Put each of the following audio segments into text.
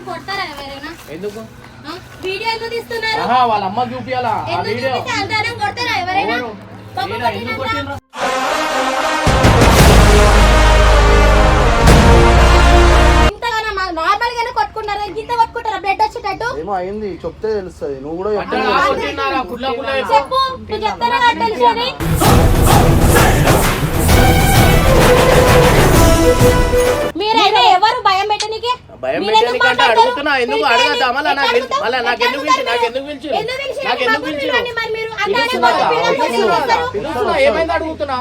అంతగానం కొడతారా ఎవరైనా? ఎందుకు? ఆ? వీడియో ఎందుకు తీస్తున్నారు? ఆహా వాళ్ళ అమ్మ చూపియాలా? ఆ ఎందుకు వీడియో? చూపిస్తే అంతగానం కొడతారా ఎవరైనా? ఎవరు? పాపం ఈయన ఎందుకు కొట్టినంత? కొట్టిండ్రు? ఇంతగానం నార్మల్ గానే కొట్టుకున్నారు? గింత కొట్టుకుంటారా? బ్లడ్ వచ్చేటట్టు? ఏమో అయింది చెప్తే తెలుస్తుంది. నువ్వు కూడా చెప్పు. అలా కొట్టినారా? కుట్ల కుట్ల చెప్పు. చెప్పు. నువ్వు చెప్తానా నాకు తెలుసు అని మీరైనా ఎవరు భయం పెట్టనీకి? భయం మాట్లాడతారు? అడుగుతున్నా ఎందుకు అడగద్దా? మళ్ళా నాకు మళ్ళా నాకు ఎందుకు పిలిచి నాకు ఎందుకు పిలిచి? నాకు ఎందుకు పిలిచి పిలుస్తున్నా ఏమైంది అడుగుతున్నా?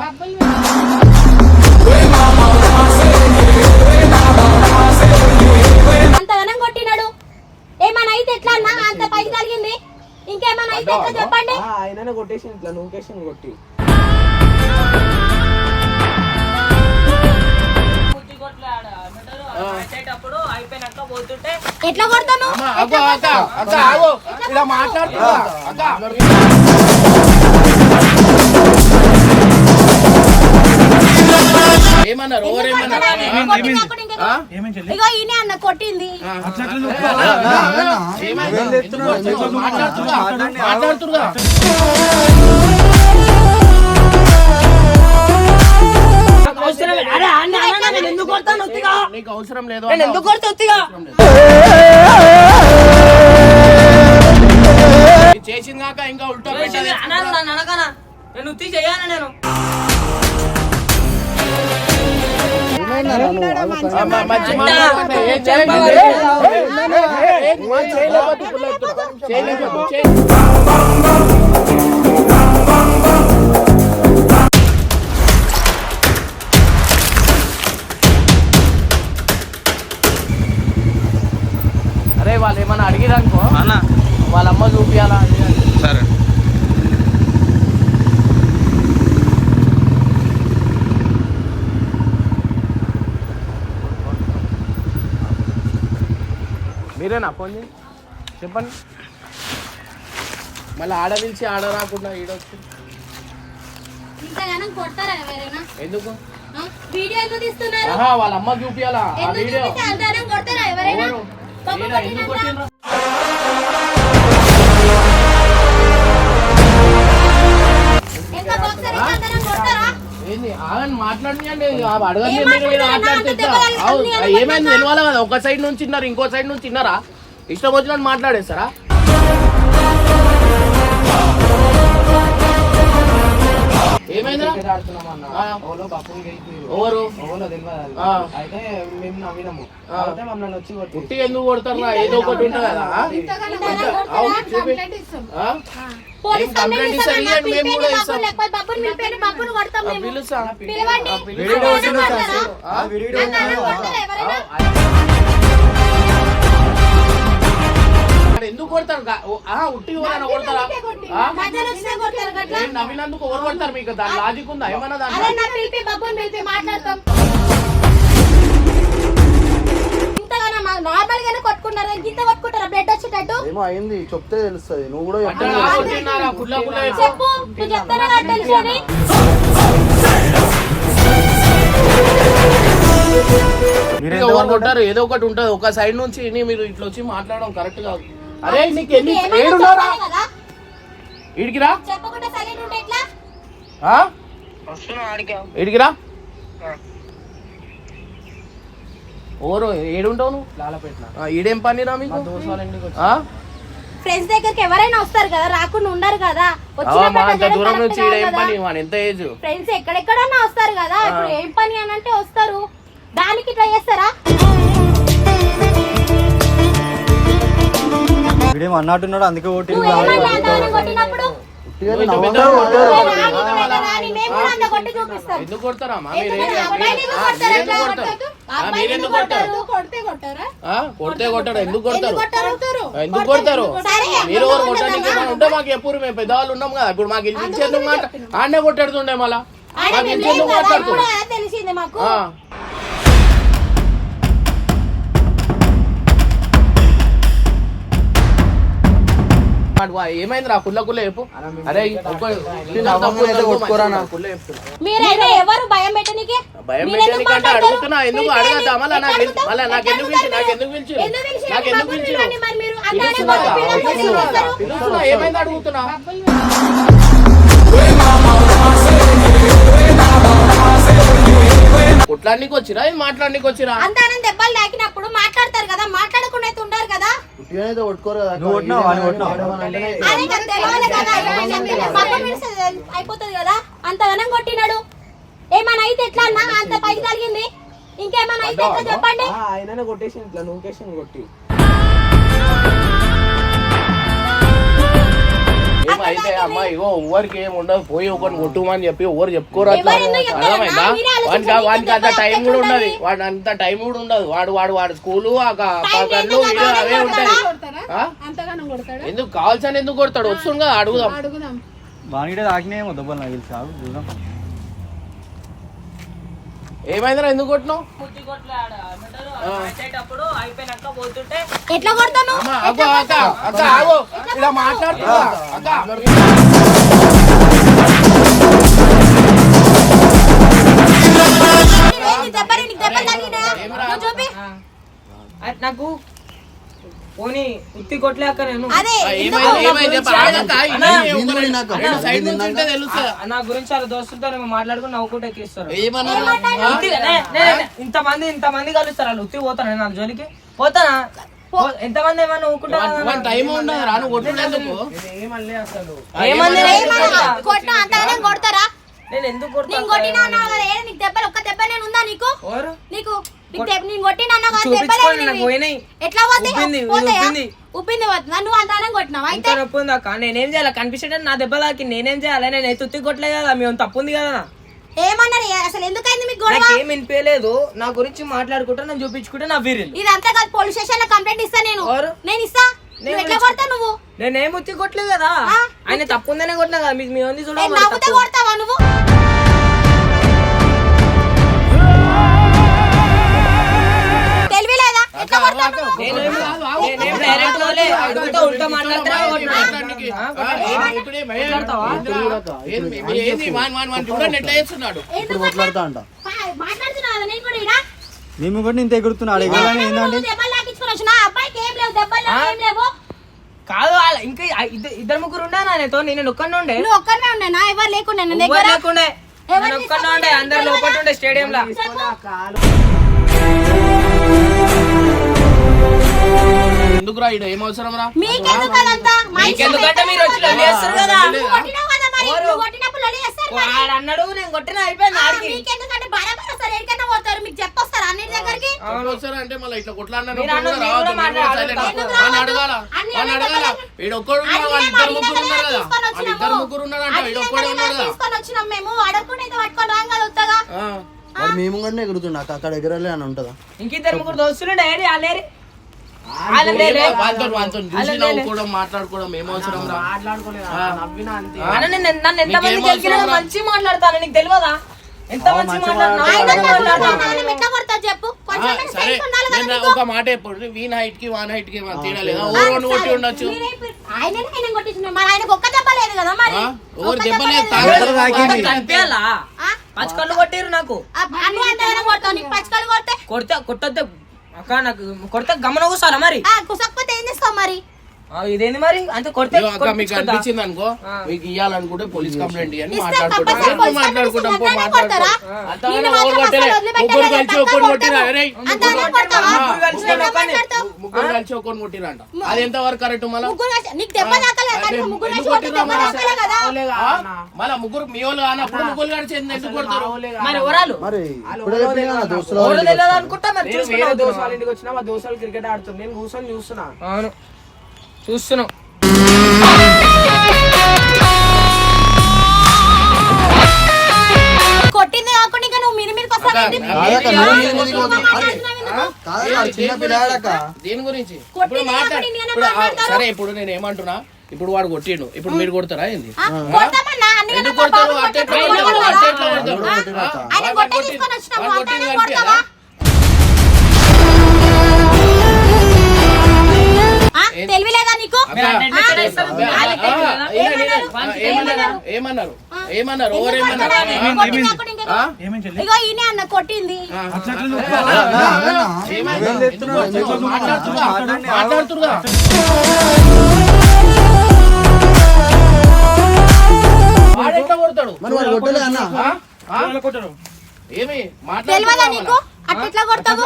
అంతగానం కొట్టినాడు. ఏమైనా అయితే ఎట్లా అన్నా? అంత పైకి కలిగింది ఇంకేమైనా అయితే ఎట్లా చెప్పండి? ఆ, ఆయననే కొట్టేసి ఇట్లా కొట్టి. అయిపోయినాక పోతుంటే ఎట్లా కొడతాను? ఇలా మాట్లాడుతున్నా ఏమన్నారు? ఇగో ఈయనే అన్న కొట్టింది? మాట్లాడుతున్నా. అరే ఒత్తిగా నీకు అవసరం లేదు నేను ఎందుకు కొడతా ఒత్తిగా ఇది చేసిందాక ఇంకా ఉల్టా చేసింది పెట్టాలి అనాలి నన్ను అనకనా నేను ఉత్తి చెయ్యాను నేను ఏమైందా నువ్వు? అరే వాళ్ళు ఏమన్నా అడిగిరనుకో అన్న. వాళ్ళ అమ్మ ఇది. సరే. మీరేనా ఫోన్ చేయి? చెప్పండి. మళ్ళీ ఆడ పిలిచి ఆడ రాకుండా ఈడొచ్చు ఎందుకు? ఆ? వీడియో ఎందుకు తీస్తున్నారు? ఆహా వాళ్ళ అమ్మ చూపియాలా? ఆ ఎందుకు వీడియో. కొడతారా ఎవరైనా? ఏమైంది? తెలవాలి కదా ఒక సైడ్ నుంచి ఇంకో సైడ్ నుంచి ఇన్నారా? ఇష్టం వచ్చినట్టు మాట్లాడేస్తారా గెలిపి ఎవరు. అయితే మేము నవ్వినాము. అయితే మమ్మల్ని వచ్చి పుట్టి ఎందుకు కొడతారా ఏదో ఒకటి ఉంటుంది కదా. కంప్లైంట్ ఇస్తారు? మేము కూడా ఇస్తాం. పిలుస్తా. కొడతారు? గా- ఓ, ఆ, ఉట్టి ఎవరైనా కొడతారా నవ్వినందుకు ఎవరు కొడతారు మీకు దాని లాజిక్ ఉందా? ఏమన్నా మాట్లాడతాం. నార్మల్ గానే కొట్టుకున్నారు. కొట్టుకుంటారా? బ్లడ్ వచ్చేటట్టు? ఏమో అయింది. చెప్తే తెలుస్తుంది. నువ్వు కూడా చెప్పు. నువ్వు అని. మీరు ఎవరు కొట్టారు. ఏదో ఒకటి ఉంటది. ఒక సైడ్ నుంచి ఇని మీరు ఇట్లా వచ్చి మాట్లాడడం కరెక్ట్ కాదు. అరే నీకు ఎన్ని ఏమైనా ఏడున్నారా? ఇడికిరా? ఇడికిరా ఓరు ఏడుంటావు నువ్వు? లాలపేట ఆ, ఈడేం పని రా మీకు? దోసాలు ఇంటికి ఆ? ఫ్రెండ్స్ దగ్గరికి ఎవరైనా వస్తారు కదా రాకుండా ఉండరు కదా. దూరం నుంచి ఈడ ఏం పని? మన ఎంత ఏజ్? ఫ్రెండ్స్ ఎక్కడెక్కడన్నా వస్తారు కదా ఇప్పుడు ఏం పని అని అంటే వస్తారు. దానికి ట్రై చేస్తారా? కూడా అంత కొట్టి చూపిస్తాం. ఎందుకు కొడతారా కొడితే కొట్టాడు ఎందుకు కొడతారు? ఎందుకు కొడతారు? మీరు ఎవరు కొట్టడానికి ఉంటే మాకు ఎప్పుడు మేము పెద్దవాళ్ళు ఉన్నాం కదా. ఇప్పుడు మాకు ఇచ్చేందుకు మాట ఆడనే కొట్టాడుతుండే మళ్ళా. మాకు ఇచ్చేందుకు వా- ఏమైంది రా కుల్ల కుల్ల చెప్పు. అరే. మీరైతే ఎవరు భయం పెట్టనీకి? అడుగుతున్నా. ఎందుకు నాకు? మళ్ళా ఎందుకు పిలిచి నాకు? ఎందుకు పిలిచి నాకు పిలిచి ఏమైంది అడుగుతున్నా? వచ్చిరా? ఇది మాట్లాడడానికి వచ్చిరా? అంతానం దెబ్బలు తాకినప్పుడు మాట్లాడతారు కదా మాట్లాడకుండా అయితే ఉండరు కొట్టుకోరు కదా. నువ్వు కొట్టినావా? వాడిని కొట్టినావా? ఏమైనా అయిపోతుంది కదా? అంతగానం కొట్టినాడు. ఏమైనా అయితే ఎట్లా అన్నా? అంత పైకి కలిగింది ఇంకేమైనా అయితే ఎట్లా చెప్పండి? ఆయననే కొట్టేసి ఇట్లా నూకేసి కొట్టి. ఏమైతే అమ్మా ఇగో ఎవరికి ఏం ఉండదు పోయి ఒకరిని కొట్టుమని చెప్పి ఎవరు చెప్పుకోరు? అర్థమైందా. వానికి వానికి అంత టైం కూడా ఉండదు? వాడు అంత టైం కూడా ఉండదు. వాడు వాడు వాడు స్కూలు అవే ఉంటాయి. ఎందుకు కావాల్సిన ఎందుకు కొడతాడు? వస్తుంది కదా అడుగుదాం. అడుగుదాం. వానికిటే తాకినాయేమో దెబ్బలు నాకు తెలుసు. చూద్దాం. ఏమైందిరా ఎందుకు కొట్టినావు? ఎట్లా కొడతాను? అక్క అక్క ఆగో. ఇలా మాట్లాడుతున్నా. అక్క. నీకు దెబ్బలు తగిలినాయా? నువ్వు చూపి అది నాకు పోనీ ఉత్తి కొట్టలేక నేను. నా గురించి వాళ్ళ దోస్తులతో మాట్లాడుకుని నవ్వుకుంటే ఎక్కిస్తారు నే- నే- నే- ఇంతమంది ఇంతమంది కలుస్తారు వాళ్ళు. ఉత్తి పోతాను వాళ్ళ జోలికి? పోతానా? ఎంతమంది ఏమన్నా నవ్వుకుంటారా వన్- వన్ టైం ఉండదు రా నువ్వు కొట్టుడేందుకు ఏమల్లే అసలు. ఏమంది ఏమన్నా? నేను ఎందుకు కొడతా? నీకు నేను చేయాలి? కనిపించడం నా దెబ్బ తాకి. నేనేం చేయాలి? నేను అయితే ఉత్తి కొట్టలే కదా మేము తప్పు ఉంది కదా. ఏమన్నారు? అసలు ఎందుకైంది మీకు గొడవ? వినిపించలేదు నా గురించి మాట్లాడుకుంటా నేను చూపించుకుంటే నా వీరిలు ఇదంతా కాదు పోలీస్ స్టేషన్లో కంప్లైంట్ ఇస్తా నేను? నేను ఇస్తా. నువ్వు నేనేం ఉత్తి కొట్టలేదు కదా? ఆయన తప్పు ఉందనే కొట్టినా కదా మీకు మీ ఉంది చూడ కొడతావా నువ్వు? తాకించుకొని వచ్చినా? అబ్బాయికి ఏం లేవు దెబ్బలు లేవు, ఏం లేవు. కాదు వాళ్ళ ఇంకా ఇద్ద- ఇద్దరు ముగ్గురు ఉండే నాతో? నేను ఒక్కనే ఉండే. నువ్వు ఒక్కనే ఉన్నానా ఎవరు లేకుండా? లేకుండే. ఒక్కనే ఉండే అందరు లోపల ఉండే స్టేడియం లా ఎందుకురా ఈడ? ఏం అవసరం రా మీకెందుకంటే మీరు వచ్చి లొల్లి చేస్తారు కదా. నువ్వు కొట్టినావు కదా మరి. నువ్వు కొట్టినప్పుడు లొల్లి చేస్తారు మరి. వాడు అన్నాడు నేను కొట్టిన అయిపోయింది ఆడికి. అంటే మళ్ళీ ఇట్లా కొట్లాడినా మీరు అన్న- మీరు కూడా మాట్లాడాలి. ఎందుకు వాడిని రావద్దు? అడగాల? అన్ని అడగాల? చెప్పలేదు. వీడు ఒక్కడు ఉన్నాడు అన్ని వాళ్ళు ఇద్దరు ముగ్గురు ఉన్నారు? కదా తీసుకొని వాళ్ళు ఇద్దరు. ముగ్గురు ఉన్నాడంట అన్ని వీడు ఒక్కడే మేము ఉన్నాడు? కదా మేము. అడగకుండా అయితే పట్టుకొని రాం కదా ఉత్తగా ఆ. మరి మేము కూడా ఎగురుతుండ అక్క అక్కడ ఎగరలే అని ఉంటుందా? ఇంకిద్దరు ముగ్గురు దోస్తులు డాడీ వాళ్ళేరి నవ్వుకోవడం మాట్లాడుకోవడం ఏం అవసరం? మంచి మాట్లాడతాను నీకు తెలియదా? ఎంత మంచి మాట్లాడుతున్నా చెప్పు? సరే. ఒక మాట ఎప్పుడు వీన్ హైట్కి వాన్ హైట్కి తేడా లేదా? ఓ రెండు కొట్టి ఉండొచ్చు. మీరే ఇప్పుడు- ఆయననే ఆయన కొట్టించిన మరి ఆయనకు ఒక్క దెబ్బ లేదు కదా మరి? ఆ? ఎవరు ఒక్క దెబ్బ దెబ్బ లేదు, లేదు తాగలేదు. కదా. దెబ్బలు తాకింది. కనిపించాలా ఆ? పచ్చకళ్ళు కొట్టిరు నాకు. కొడితే కొట్టొద్దు. అక్క నాకు కొడతా గమన కూసాలా మరి కుసకపోతే ఏం చేస్తావు మరి? ఇదేంది మరి? అంటే కొడితే మీకు. అనిపించింది అనుకో. మీకు ఇవ్వాలనుకుంటే పోలీస్ కంప్లైంట్ ఇవ్వండి ఇస్తే మాట్లాడుకుంటాం. మాట్లాడుకుంటాం. ముగ్గురు కలిసి కొట్టిరా? కొడతావా? ముగ్గురు కలిసి ఒక్కరు కొట్టిరంట. అది ఎంత వరకు కరెక్ట్ మళ్ళా? మళ్ళా ముగ్గురు మీ వాళ్ళు కానప్పుడు ముగ్గురు కలిసి ఎందుకు కొడతారు? మరి మరి నేను వేరే చూసుకున్నావు దోశ వాళ్ళ ఇంటికి వచ్చినా మా దోశలు క్రికెట్ ఆడుతుంది నేను కూర్చొని చూస్తున్నా. అవును చూస్తున్నావు కొట్టింది కాకుండా ఇంకా నువ్వు మీద మీదకి వస్తావు దేని గురించి? ఇప్పుడు మాట్లాడు. సరే ఇప్పుడు నేను ఏమంటున్నా? ఇప్పుడు వాడు కొట్టిండు. ఇప్పుడు మీరు కొడతారా ఏంది? ఎందుకు కొడతారు? అట్టే కొట్టింది అంతనే కనిపించదా? కొడతావా? ఆ, తెలివి లేదా నీకు? ఏమన్నారు ఏమన్నారు? ఇగో ఈయన అన్న కొట్టింది? మాట్లాడుతున్నా. వాడెట్లా కొడతాడు? మరి వాడు కొట్టలే అన్న? ఏమి? అట్లా కొడతావు?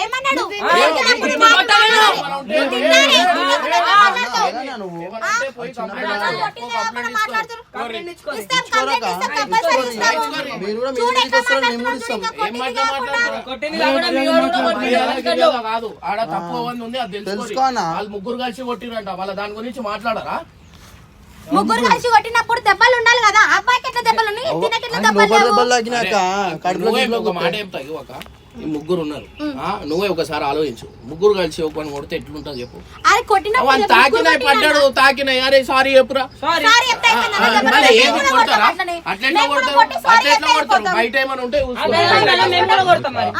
ఏమన్నాడు? కాదు. ఆడ తప్పు ఉంది అది తెలుసుకో. తెలుసుకో అన్న. వాళ్ళు ముగ్గురు కలిసి కొట్టిరంట. వాళ్ళ దాని గురించి మాట్లాడరా? ముగ్గురు కలిసి కొట్టినప్పుడు దెబ్బలు ఉండాలి కదా? అబ్బాయికి ఎట్లా దెబ్బలు ఉన్నాయి? తినకి ఎట్లా ఆయన దెబ్బలు లోపల లేవు ఈ ముగ్గురు ఉన్నారు ఆ, నువ్వే ఒకసారి ఆలోచించు. ముగ్గురు కలిసి ఒక కొడితే ఎట్లుంటుంది చెప్పు. తాకినాయి పడ్డాడు తాకినాయి అరే సారీ చెప్పురా. అట్లెట్లా కొడతారు? కొడతారు. బయట ఏమైనా ఉంటే చూసుకో. అదే మేడం, మేము కూడా కొడతాం మరి.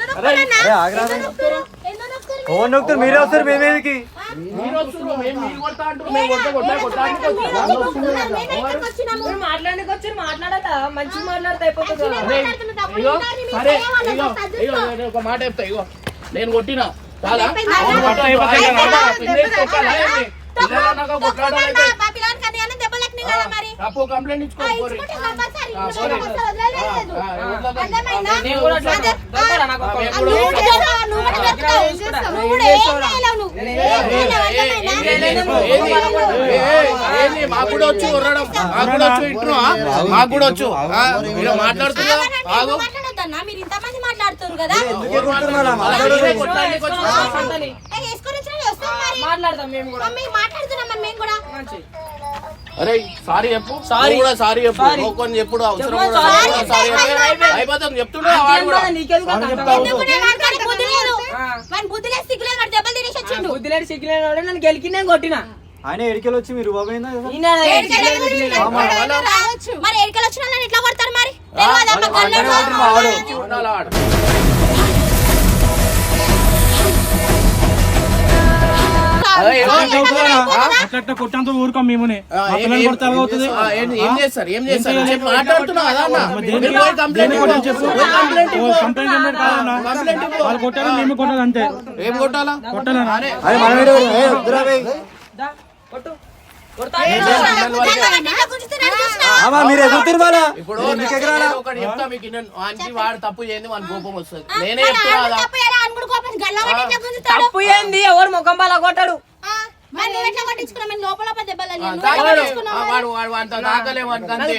నొక్కుతారు? ఎందుకు నొక్కుతారు? ఓ నొక్కుతారు మీరే వస్తారు మేమేమికి మాట్లాడడానికి వచ్చి మాట్లాడక మంచిగా మాట్లాడితే అయిపోతుంది కదా. ఒక మాట చెప్తా ఇగో నేను కొట్టినా? పిల్లలన్నాక కొట్లాడాలి ఎక్కినాయి కదా మరి తప్పు కంప్లైంట్? మాకు కూడా వచ్చు మాకు కూడా వచ్చు ఇంటున్నావా? మాకు కూడా వచ్చు మీరు మాట్లాడుతున్నా ఇంతమంది మాట్లాడుతున్నారు కదా మాట్లాడతాం మేము కూడా మాట్లాడుతున్నాం మేము కూడా అరే సారీ చెప్పు. సారీ. కూడా సారీ చెప్పు. నోకొని చెప్పుడు అవసరం కూడా సారీ. అయిపోతుంది చెప్తున్నా వాడు కూడా. బుద్ధిలేడు సిగ్గులేడు నన్ను కొట్టిన. ఆయన ఎడికెళ్ళి వచ్చి మీరు రావచ్చు. మరి ఎడికలు వచ్చిన ఎట్లా కొడతారు మరి? అట్లా కొట్టంత ఊరుకోం మేమునే ఏం- చేస్తారు? ఏం చేస్తారు? మాట్లాడుతున్నావు కదా. వాళ్ళు మేము కొట్టాలి అంతే. ఏం కొట్టాలా? మీరు ఇప్పుడు వానికి వాడు తప్పు చేయండి వాని కోపం వస్తుంది. నేనే చెప్తున్నా తప్పు ఏంది? ఎవరు ముఖం బాగా కొట్టాడు.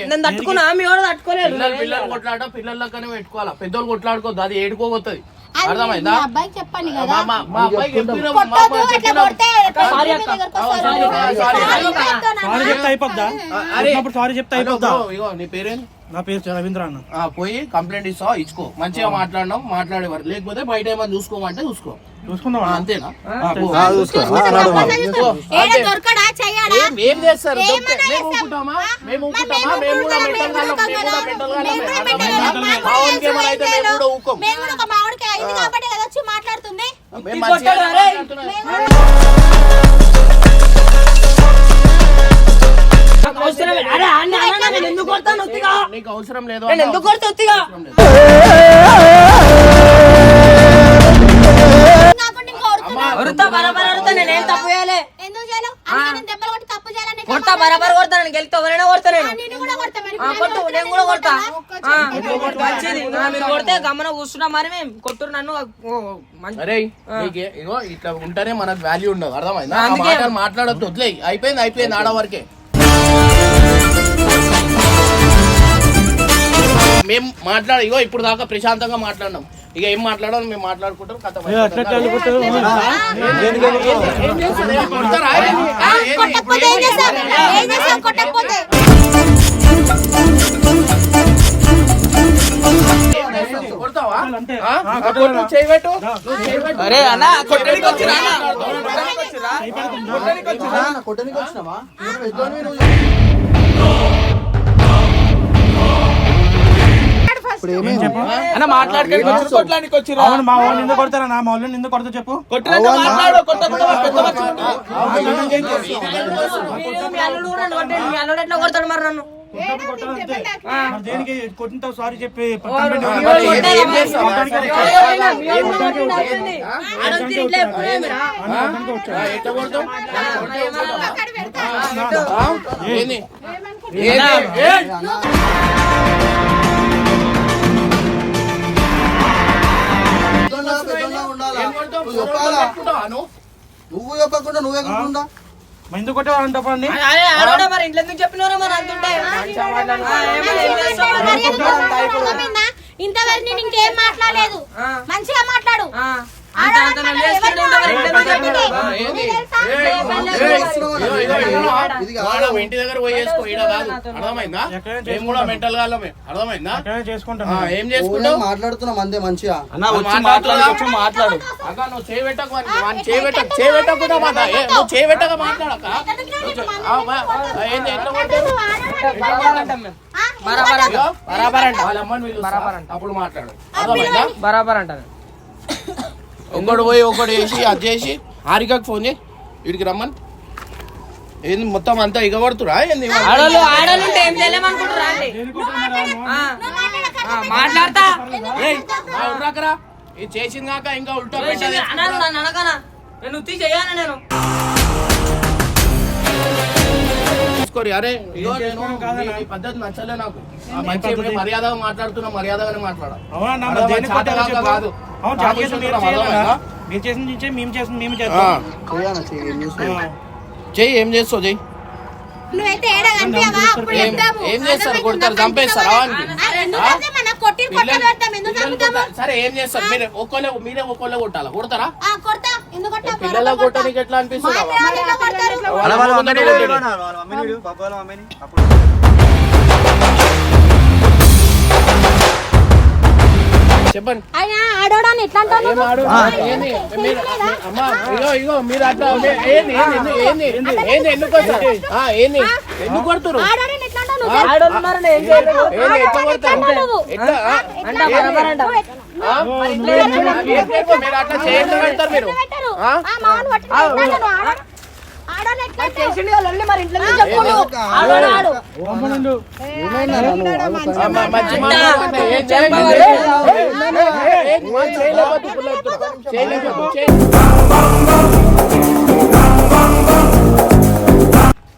నేను తట్టుకున్నా? మీ వాడు తట్టుకోలేదు పిల్లలు కొట్లాట పిల్లలకనే పెట్టుకోవాలా? పెద్దోళ్ళు కొట్లాడుకోవద్దు. అది ఏడుకోబోతుంది. అర్థమైందా? అబ్బాయికి చెప్పండి కదా. మా- అబ్బాయికి సారీ. చెప్తే అయిపోద్దా? అరే. అప్పుడు సారీ చెప్తే అయిపోద్దా? ఇగో నీ పేరేంటి? నా పేరు రవీంద్ర అన్న. ఆ, పోయి కంప్లైంట్ ఇస్తావా ఇచ్చుకో. మంచిగా మాట్లాడినాం మాట్లాడేవారు. లేకపోతే బయట ఏమైనా చూసుకోమంటే చూసుకో. చూసుకుందాం. అంతేనా? ఏం చేస్తారు? మేము? మేము మేము కూడా మెంటల్ మేము గాళ్ళం, మేము కూడా ఊరుకుంటాం మెంటల్ నాకు అవసరం లేదు. ఎందుకు కొడతా బరాబర్ అడుగుతా నేనేం తప్పు చేయాలి. ఎందుకు చేయలేవు? అందుకే నేను దెబ్బలు కొట్టి తప్పు చేయాలని కొడతా బరాబర్ కొడతా నేను గెలిస్తే ఎవరైనా కొడతా నేను. కొట్టు నేను కూడా కొడతా. మంచిది. మీరు కొడితే. గమన కూర్చున్నా మరి మేము. కొట్టురు నన్ను ఇట్లా ఉంటేనే మనకు వాల్యూ ఉండదు. అర్థమైందా? మాట్లాడొద్దు. వదిలేయ్. అయిపోయింది అయిపోయింది ఆడవరకే మేము మాట్లాడ ఇగో ఇప్పుడు దాకా ప్రశాంతంగా మాట్లాడినాం. ఇక ఏం మాట్లాడాలి మేము మాట్లాడుకుంటాం. అరే అన్న వచ్చిరా? కొట్టడానికి వచ్చినావా? ఇప్పుడు ఏమైంది? అన్న మాట్లాడుకొని వచ్చి కొట్టడానికి వచ్చిరా? అవును మా వాళ్ళు ఎందుకు కొడతారా? నా మా వాళ్ళు ఎందుకు కొడతా చెప్పు. కొట్టినాక మాట్లాడు కొట్టకుండా పెద్ద ఎట్లా కొడతాడు మరి నన్ను దేనికి కొట్టిన సారీ చెప్పి నువ్వు చెప్పాలా? నువ్వు? చెప్పకుండా నువ్వే కాకుండా మరి ఎందుకు కొట్టావు అంటే చెప్పండి అదే ఆడోడా మరి ఇంట్లో ఎందుకు చెప్పినారో మరి మరి? ఇంతవరకు నేను ఇంకేం మాట్లాడలేదు ఆ. మంచిగా మాట్లాడు చేసుకుంటూ. ఇంటి దగ్గర పోయి చేసుకో ఈడ కాదు అర్థమైందా మేము కూడా మెంటల్ గాళ్ళమే అర్థమైందా చేసుకుంటాను ఏం ఊళ్ళో చేసుకుంటావు మాట్లాడుతున్నాం అంతే మంచిగా అన్న వచ్చి మాట్లాడు అక్క నువ్వు వాడిని ఏ, నువ్వు చేయబెట్టక మాట్లాడక ఏంది ఎట్లా బరాబర్ అంటాం బరాబర్. వాళ్ళ అమ్మని అంట. అప్పుడు మాట్లాడు అర్థమైందా బరాబర్ అంటాను ఒకడు పోయి ఒకడు చేసి అది చేసి హారికకు ఫోన్ చేయి. వీడికి రమ్మని. ఏంది మొత్తం అంతా ఇగబడుతురా ఏంది ఆడోళ్ళు ఆడోళ్ళు ఉంటే ఏం చేయలేమనుకుంటారా అండి ఆ, ఆ, మాట్లాడతా. ఉర్రాకరా. ఇది చేసింది కాక ఇంకా ఉల్టా అనకనా నేను. తీసుకోరి అరే నేను ఈ పద్ధతి నచ్చలే నాకు. ఆ మంచి మర్యాదగా మాట్లాడుతున్నా మర్యాదగానే మాట్లాడ? అవునా నా అర్థమైందా? దేనికి కొట్టావు చేతగాక చెప్పు. కాదు. మీరు చేసిన మేము చేసిన మేము చేస్తాం? చెయ్యి ఏం చేస్తావు చెయ్యి? నువ్వైతే ఏడ కనిపించవా? అప్పుడు ఏం- చెప్తాము. ఏం చేస్తారు? కొడతారు, చంపేస్తారా సరే ఏం చేస్తారు? మీరే ఒక్కలే మీరే ఒక్కలే కొట్టాలా? కొడతారా? పిల్లల కొట్టడానికి ఎట్లా అనిపిస్తుంది చెప్పండి. ఆయన ఆడోడాన్ని ఎట్లా అమ్మా ఇగో ఇగో మీరు అట్లా ఏంది? ఏంది? ఏంది? ఎందుకు ఏంది? ఎందుకు కొడుతురు? మీరు అట్లా చేయండి పెడతారు మీరు.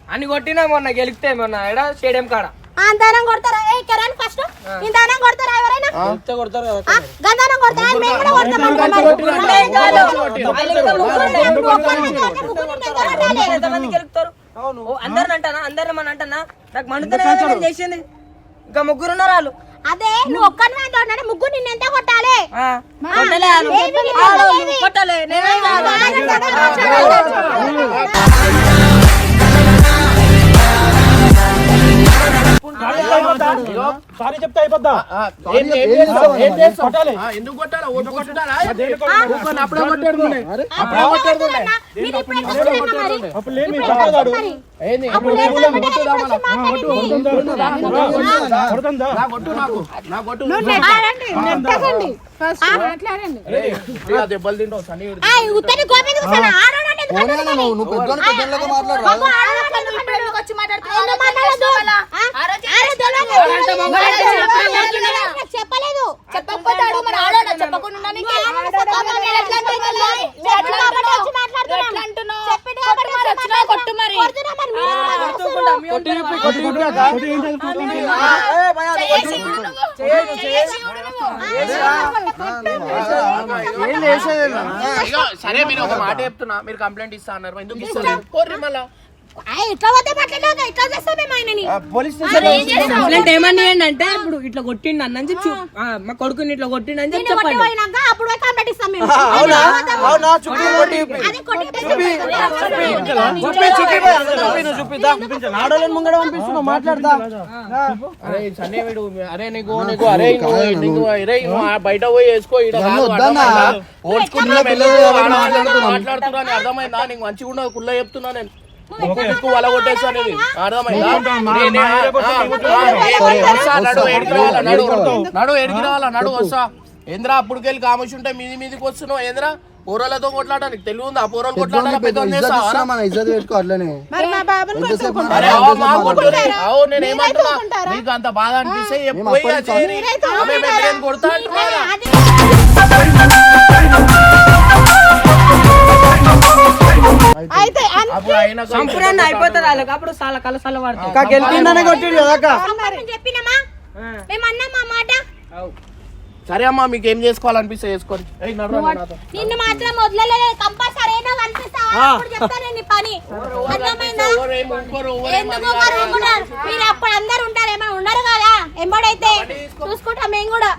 అని కొట్టినా మొన్న గెలిస్తే మొన్న ఎడ స్టేడియం కాడ? ఆ, అంతనం కొడతారా? ఏ కరాని ఫస్ట్ ఇంతనం కొడతారా ఎవరైనా? చెప్తే కొడతారు కదా కొడతారా? మేము కూడా కొడతాం? ఎంతమంది గెలుపుతారు అందరిని అంటానా? అందరిని మన అంటానా? నాకు మండుతూనే కదా నేను చేసింది. ఇంకా ముగ్గురు ఉన్నారు వాళ్ళు. అదే నువ్వు ఒక్కరిని అంటాడు ముగ్గురు నిన్ను ఎంత కొట్టాలి? ఆ, కొట్టలే సారీ చెప్తే అయిపోద్దా? ఎందుకు కొట్టాలా? అప్పుడే. అప్పుడే? అప్పుడు లేమి? ఏంది? అప్పుడు? కొడుతుందా నా కొట్టు నాకు నా కొట్టు. దెబ్బలు తింటావు సన్నీ. ఆ, ఈ ఉత్తని ఇగో, సరే మీరు ఒక మాట చెప్తున్నా మీరు కంప్లైంట్ ఇస్తా అన్నారు ఎందుకు ఇస్తలేరు కోర్రి మళ్ళా అంటే ఇప్పుడు ఇట్లా కొట్టిండు అన్న చెప్పి మా కొడుకుని ఇట్లా కొట్టిండు అని చెప్పి చెప్పండి. ముంగడ పంపిస్తున్నావు అరే సన్నీ వీడు అరే నీకు నీకు అరే నువ్వు- నీకు అరే నువ్వు ఆ? బయట పోయి వేసుకో? ఓడ్చుకుంటున్నా మాట్లాడుతున్నా అర్థమైందా? నీకు మంచిగా ఉండదు కుల్ల చెప్తున్నా నేను. నీకు వల అనేది. వస్తా, నడు ఏడికి రావాలా? నడు వస్తా. ఏంద్రా అప్పుడుకెళ్ళి కామర్స్ ఉంటే మీది మీదికి వస్తున్నావు ఏంద్రా? పోరాలతో కొట్లాట నీకు తెలివి ఉందా ఆ పోరాలు కొట్లాడాలా పెద్ద ఇజ్జత్ ఇస్తున్నా మన ఇజ్జత్ పెట్టుకో అట్లనే. ఎంతసేపు మన అరే రాజు అవ్వ, ఎంతసేపు మా కొట్టురే. మాట్లాడతారు? అవు నేను ఏమంటున్నా? మీకు అంత బాధ అనిపిస్తే కొడతా? అయితే అప్పుడు ఆయన సంపూర్ణ అయిపోతుంది వాళ్ళకి. అప్పుడు చాలా కల సల పడతాయి అక్క గెలిపిందనే కొట్టిండు కదా అక్క. మేము చెప్పినామా మేము అన్నాం మా మాట? సరే అమ్మా మీకు ఏం చేసుకోవాలనిపిస్తే చేసుకోండి. నిన్ను మాత్రం వదలలేదు. కంపల్సరీ ఏదో కనిపిస్తావా? అప్పుడు చెప్తాను నీ పని. అర్థమైందా? మీరు అప్పుడు అందరు ఉంటారు. ఏమైనా ఉండరు కదా? ఎంబడైతే చూసుకుంటాం మేము కూడా.